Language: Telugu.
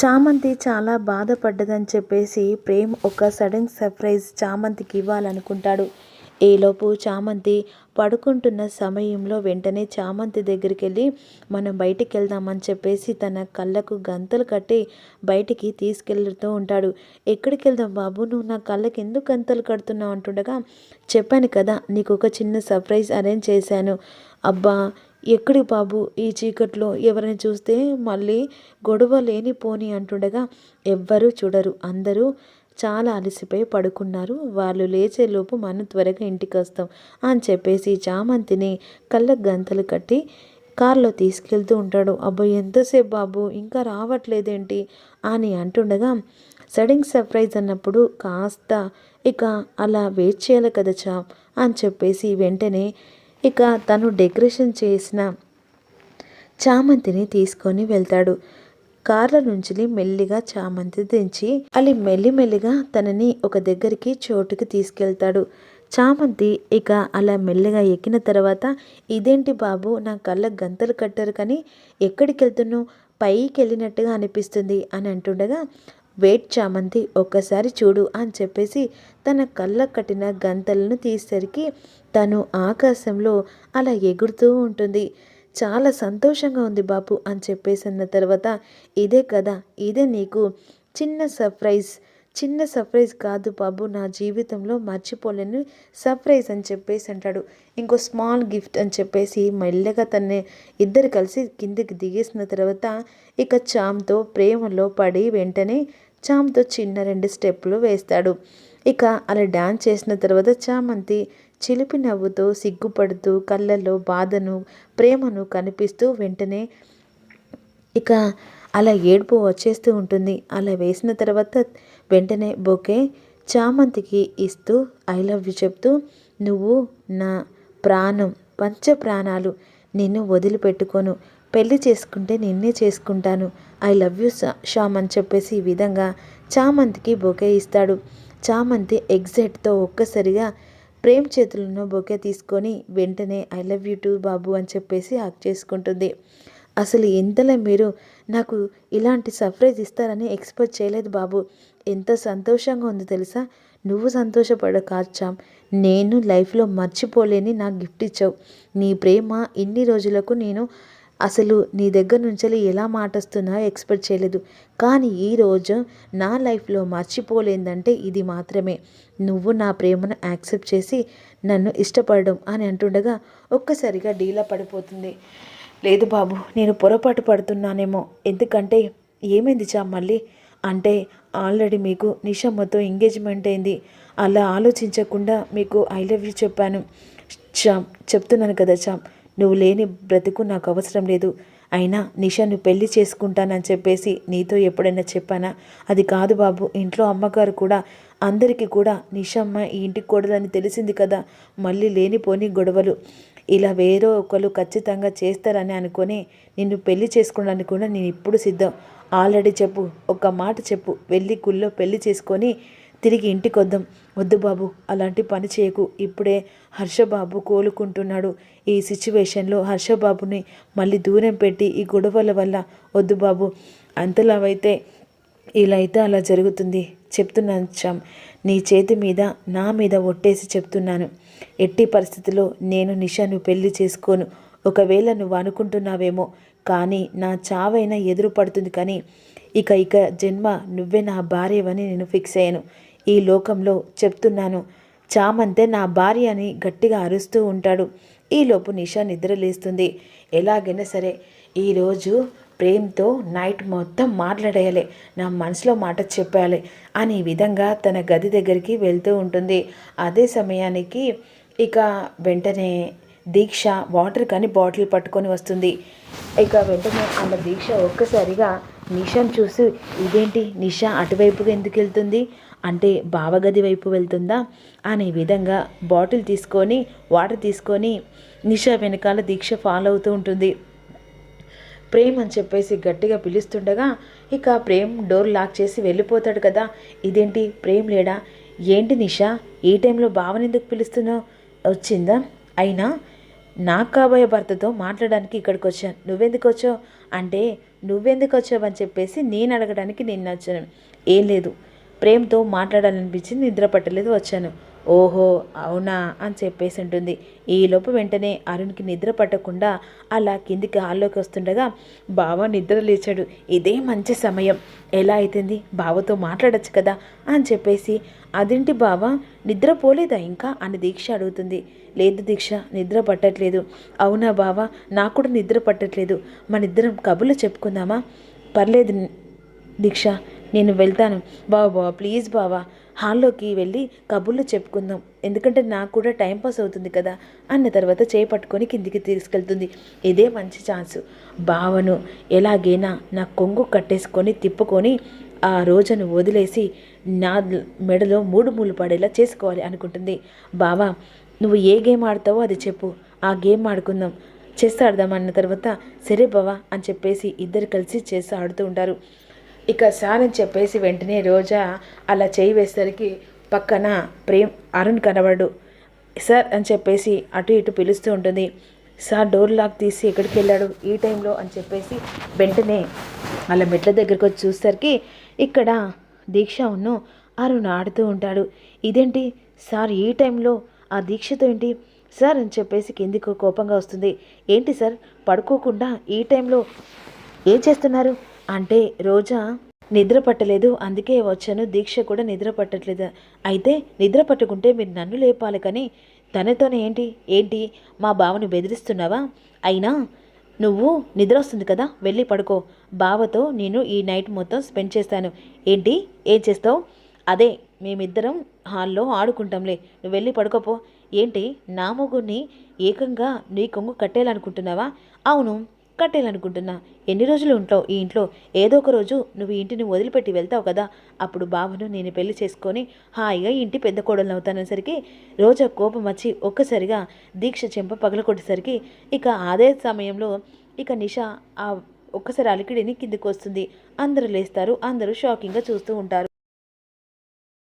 చామంతి చాలా బాధపడ్డదని చెప్పేసి ప్రేమ్ ఒక సడన్ సర్ప్రైజ్ చామంతికి ఇవ్వాలనుకుంటాడు. ఈలోపు చామంతి పడుకుంటున్న సమయంలో వెంటనే చామంతి దగ్గరికి వెళ్ళి మనం బయటికి వెళ్దామని చెప్పేసి తన కళ్ళకు గంతలు కట్టి బయటికి తీసుకెళ్తూ ఉంటాడు. ఎక్కడికి వెళ్దాం బాబు? నువ్వు నా కళ్ళకి ఎందుకు గంతలు కడుతున్నావు? అంటుండగా చెప్పాను కదా నీకు ఒక చిన్న సర్ప్రైజ్ అరేంజ్ చేశాను. అబ్బా ఎక్కడి బాబు? ఈ చీకట్లో ఎవరిని చూస్తే మళ్ళీ గొడవ లేనిపోని అంటుండగా ఎవ్వరూ చూడరు. అందరూ చాలా అలసిపోయి పడుకున్నారు. వాళ్ళు లేచేలోపు మనం త్వరగా ఇంటికి వస్తాం అని చెప్పేసి చామంతిని కళ్ళకు గంతలు కట్టి కారులో తీసుకెళ్తూ ఉంటాడు. అబ్బో ఎంతసేపు బాబు? ఇంకా రావట్లేదేంటి? అని అంటుండగా సడన్ సర్ప్రైజ్ అన్నప్పుడు కాస్త ఇక అలా వెయిట్ చేయాలి కదా చా అని చెప్పేసి వెంటనే ఇక తను డెకరేషన్ చేసిన చామంతిని తీసుకొని వెళ్తాడు. కార్ల నుంచి మెల్లిగా చామంతి దించి అలి మెల్లిమెల్లిగా తనని ఒక దగ్గరికి చోటుకి తీసుకెళ్తాడు. చామంతి ఇక అలా మెల్లగా ఎక్కిన తర్వాత ఇదేంటి బాబు నా కళ్ళ గంతలు కట్టారు కానీ ఎక్కడికి వెళ్తున్నావు పైకి వెళ్ళినట్టుగా అనిపిస్తుంది అని అంటుండగా వెయిట్ చామంతి ఒక్కసారి చూడు అని చెప్పేసి తన కళ్ళ కట్టిన గంతలను తీసేసరికి తను ఆకాశంలో అలా ఎగురుతూ ఉంటుంది. చాలా సంతోషంగా ఉంది బాపు అని చెప్పేసి అన్న తర్వాత ఇదే కదా ఇదే నీకు చిన్న సర్ప్రైజ్. చిన్న సర్ప్రైజ్ కాదు బాబు నా జీవితంలో మర్చిపోలేని సర్ప్రైజ్ అని చెప్పేసి అంటాడు. ఇంకో స్మాల్ గిఫ్ట్ అని చెప్పేసి మెల్లగా తన్నే ఇద్దరు కలిసి కిందికి దిగేసిన తర్వాత ఇక చామ్తో ప్రేమలో పడి వెంటనే చామ్తో చిన్న రెండు స్టెప్పులు వేస్తాడు. ఇక అలా డ్యాన్స్ చేసిన తర్వాత చామంతి చిలిపి నవ్వుతో సిగ్గుపడుతూ కళ్ళల్లో బాధను ప్రేమను కనిపిస్తూ వెంటనే ఇక అలా ఏడుపు వచ్చేస్తూ ఉంటుంది. అలా వేసిన తర్వాత వెంటనే బొకే చామంతికి ఇస్తూ ఐ లవ్ యూ చెప్తూ నువ్వు నా ప్రాణం పంచ ప్రాణాలు నిన్ను వదిలిపెట్టుకోను. పెళ్ళి చేసుకుంటే నిన్నే చేసుకుంటాను. ఐ లవ్ యూ శ్యామ్ అని చెప్పేసి ఈ విధంగా చామంతికి బొకే ఇస్తాడు. చామంతి ఎగ్జైట్తో ఒక్కసారిగా ప్రేమ్ చేతులను బొకే తీసుకొని వెంటనే ఐ లవ్ యూ టూ బాబు అని చెప్పేసి హక్ చేసుకుంటుంది. అసలు ఇంతలో మీరు నాకు ఇలాంటి సర్ప్రైజ్ ఇస్తారని ఎక్స్పెక్ట్ చేయలేదు బాబు. ఎంత సంతోషంగా ఉంది తెలుసా? నువ్వు సంతోషపడ కాచాం నేను లైఫ్లో మర్చిపోలేని నాకు గిఫ్ట్ ఇచ్చావు. నీ ప్రేమ ఇన్ని రోజులకు నేను అసలు నీ దగ్గర నుంచి ఎలా మాట వస్తున్నా ఎక్స్పెక్ట్ చేయలేదు. కానీ ఈరోజు నా లైఫ్లో మర్చిపోలేదంటే ఇది మాత్రమే. నువ్వు నా ప్రేమను యాక్సెప్ట్ చేసి నన్ను ఇష్టపడడం అని అంటుండగా ఒక్కసారిగా డీలా పడిపోతుంది. లేదు బాబు నేను పొరపాటు పడుతున్నానేమో. ఎందుకంటే ఏమైంది చా మళ్ళీ? అంటే ఆల్రెడీ మీకు నిషమ్మతో ఎంగేజ్మెంట్ అయింది. అలా ఆలోచించకుండా మీకు ఐ లవ్ యూ చెప్పాను. చామ్ చెప్తున్నాను కదా చామ్ నువ్వు లేని బ్రతుకు నాకు అవసరం లేదు. అయినా నిషాను పెళ్ళి చేసుకుంటానని చెప్పేసి నీతో ఎప్పుడైనా చెప్పానా? అది కాదు బాబు ఇంట్లో అమ్మగారు కూడా అందరికీ కూడా నిషమ్మ ఈ ఇంటికి కూడదని తెలిసింది కదా. మళ్ళీ లేనిపోని గొడవలు. ఇలా వేరే ఒకరు ఖచ్చితంగా చేస్తారని అనుకొని నిన్ను పెళ్ళి చేసుకోవడానికి కూడా నేను ఇప్పుడు సిద్ధం. ఆల్రెడీ చెప్పు ఒక మాట చెప్పు. వెళ్ళి గుళ్ళో పెళ్ళి చేసుకొని తిరిగి ఇంటికి వద్దాం. వద్దు బాబు అలాంటి పని చేయకు. ఇప్పుడే హర్షబాబు కోలుకుంటున్నాడు. ఈ సిచ్యువేషన్లో హర్షబాబుని మళ్ళీ దూరం పెట్టి ఈ గొడవల వల్ల వద్దు బాబు. అంతలావైతే ఇలా అయితే అలా జరుగుతుంది. చెప్తున్నాం నీ చేతి మీద నా మీద ఒట్టేసి చెప్తున్నాను. ఎట్టి పరిస్థితిలో నేను నిషాను పెళ్ళి చేసుకోను. ఒకవేళ నువ్వు అనుకుంటున్నావేమో కానీ నా చావైనా ఎదురు పడుతుంది కానీ ఇక ఇక జన్మ నువ్వే నా భార్యవని నేను ఫిక్స్ అయ్యాను. ఈ లోకంలో చెప్తున్నాను చామంతే నా భార్య అని గట్టిగా అరుస్తూ ఉంటాడు. ఈలోపు నిషా నిద్రలేస్తుంది. ఎలాగైనా సరే ఈరోజు ప్రేమ్తో నైట్ మొత్తం మాట్లాడేయాలి. నా మనసులో మాట చెప్పాలి అని విధంగా తన గది దగ్గరికి వెళ్తూ ఉంటుంది. అదే సమయానికి ఇక వెంటనే దీక్ష వాటర్ కానీ బాటిల్ పట్టుకొని వస్తుంది. ఇక వెంటనే ఆమె దీక్ష ఒక్కసారిగా నిషాను చూసి ఇదేంటి నిషా అటువైపుగా ఎందుకు వెళ్తుంది? అంటే బావగది వైపు వెళ్తుందా? అనే విధంగా బాటిల్ తీసుకొని వాటర్ తీసుకొని నిషా వెనకాల దీక్ష ఫాలో అవుతూ ఉంటుంది. ప్రేమ్ అని చెప్పేసి గట్టిగా పిలుస్తుండగా ఇక ప్రేమ్ డోర్ లాక్ చేసి వెళ్ళిపోతాడు కదా. ఇదేంటి? ప్రేమ్ లేడా? ఏంటి నిషా? ఈ టైంలో భావన ఎందుకు పిలుస్తున్నావు? వచ్చిందా? అయినా? నాకు కాబోయే భర్తతో మాట్లాడడానికి ఇక్కడికి వచ్చాను. నువ్వెందుకు వచ్చావు? అంటే నువ్వెందుకు వచ్చావని చెప్పేసి నేను అడగడానికి నిన్న వచ్చాను. ఏం లేదు. ప్రేమతో మాట్లాడాలనిపించింది నిద్ర పట్టలేదు వచ్చాను. ఓహో అవునా అని చెప్పేసి ఉంటుంది. ఈలోపు వెంటనే అరుణ్కి నిద్ర పట్టకుండా అలా కిందికి హాల్లోకి వస్తుండగా బావ నిద్ర లేచాడు. ఇదే మంచి సమయం. ఎలా అవుతుంది బావతో మాట్లాడచ్చు కదా అని చెప్పేసి అదేంటి బావ? నిద్ర పోలేదా ఇంకా? అని దీక్ష అడుగుతుంది. లేదు దీక్ష నిద్ర పట్టట్లేదు. అవునా బావ? నాకు కూడా నిద్ర పట్టట్లేదు. మన ఇద్దరం కబుర్లు చెప్పుకుందామా? పర్లేదు దీక్ష. నేను వెళ్తాను. బావా బావా ప్లీజ్ బావా హాల్లోకి వెళ్ళి కబుర్లు చెప్పుకుందాం. ఎందుకంటే నాకు కూడా టైంపాస్ అవుతుంది కదా అన్న తర్వాత చేయి పట్టుకొని కిందికి తీసుకెళ్తుంది. ఇదే మంచి ఛాన్స్. బావను ఎలాగైనా నా కొంగు కట్టేసుకొని తిప్పుకొని ఆ రోజును వదిలేసి నా మెడలో మూడు మూలు పడేలా చేసుకోవాలి అనుకుంటుంది. బావా నువ్వు ఏ గేమ్ ఆడతావో అది చెప్పు. ఆ గేమ్ ఆడుకుందాం. చెస్ ఆడదాం అన్న తర్వాత సరే బావా అని చెప్పేసి ఇద్దరు కలిసి చెస్ ఆడుతూ ఉంటారు. ఇక సార్ అని చెప్పేసి వెంటనే రోజా అలా చేయి వేసరికి పక్కన ప్రేమ్ అరుణ్ కనబడు. సార్ అని చెప్పేసి అటు ఇటు పిలుస్తూ ఉంటుంది. సార్ డోర్ లాక్ తీసి ఎక్కడికి వెళ్ళాడు? ఈ టైంలో అని చెప్పేసి వెంటనే వాళ్ళ మెట్ల దగ్గరకు వచ్చి చూసేసరికి ఇక్కడ దీక్ష ఉన్ను అరుణ్ ఆడుతూ ఉంటాడు. ఇదేంటి? సార్ ఈ టైంలో ఆ దీక్షతో ఏంటి? సార్ అని చెప్పేసి కిందికి కోపంగా వస్తుంది. ఏంటి సార్? పడుకోకుండా ఈ టైంలో ఏం చేస్తున్నారు? అంటే రోజా నిద్ర పట్టలేదు అందుకే వచ్చాను. దీక్ష కూడా నిద్ర పట్టట్లేదు. అయితే నిద్ర పట్టుకుంటే మీరు నన్ను లేపాలి కానీ తనతోనే ఏంటి? ఏంటి? మా బావని బెదిరిస్తున్నావా? అయినా నువ్వు నిద్ర వస్తుంది కదా వెళ్ళి పడుకో. బావతో నేను ఈ నైట్ మొత్తం స్పెండ్ చేస్తాను. ఏంటి? ఏం చేస్తావు? అదే మేమిద్దరం హాల్లో ఆడుకుంటాంలే. నువ్వు వెళ్ళి పడుకోపో. ఏంటి? నా మొగుడిని ఏకంగా నీ కొంగు కట్టేయాలనుకుంటున్నావా? అవును. కట్టేయాలనుకుంటున్నా ఎన్ని రోజులు ఉంటావు ఈ ఇంట్లో? ఏదో ఒక రోజు నువ్వు ఇంటిని వదిలిపెట్టి వెళ్తావు కదా. అప్పుడు బావను నేను పెళ్ళి చేసుకొని హాయిగా ఇంటి పెద్ద కోడలు అవుతానేసరికి రోజా కోపం వచ్చి ఒక్కసారిగా దీక్ష చెంప పగలకొట్టేసరికి ఇక అదే సమయంలో ఇక నిషా ఆ ఒక్కసారి అలికిడిని కిందికి వస్తుంది అందరూ లేస్తారు. అందరూ షాకింగ్గా చూస్తూ ఉంటారు.